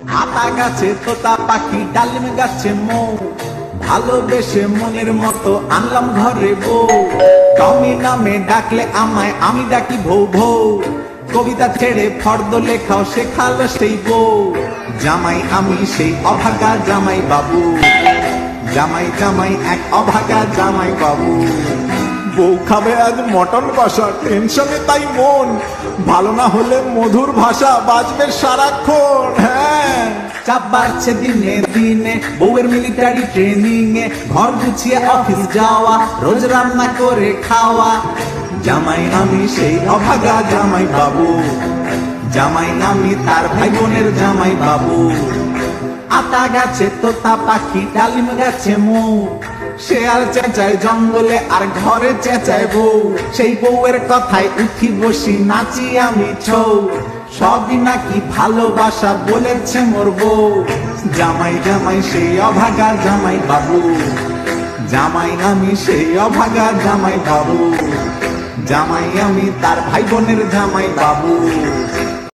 আতা গাছে তোতা পাখি, ডালিম গাছে মৌ। ভালোবেসে মনের মতো আনলাম ঘরে বউ। টমি নামে ডাকলে আমায় আমি ডাকি ভৌ ভৌ। কবিতা ছেড়ে ফর্দ লেখাও শেখালো সেই বউ। জামাই আমি সেই অভাগা জামাই বাবু। জামাই জামাই এক অভাগা জামাই বাবু। বউ খাবে আজ মটন কষা, টেনশনে তাই মন। ভালো না হলে মধুর ভাষা বাজবে সারাক্ষণ। হ্যাঁ চাপ বাড়ছে দিনে দিনে। বউয়ের মিলিটারি ট্রেনিং এ ঘর গুছিয়ে অফিস যাওয়া, রোজ রান্না করে খাওয়া। জামাই আমি সেই অভাগা জামাই বাবু। জামাই আমি তার ভাই বোনের জামাই বাবু। আতা গাছে তোতা পাখি, ডালিম গাছে মৌ শেয়াল চেঁচায় জঙ্গলে আর ঘরে চেঁচায় বউ। সেই বউয়ের কথায় উঠি বসি, নাচি আমি ছৌ। সবই নাকি ভালোবাসা বলেছে মোর বউ। জামাই জামাই সেই অভাগা জামাই বাবু। জামাই আমি সেই অভাগা জামাই বাবু। জামাই আমি তার ভাই বোনের জামাই বাবু।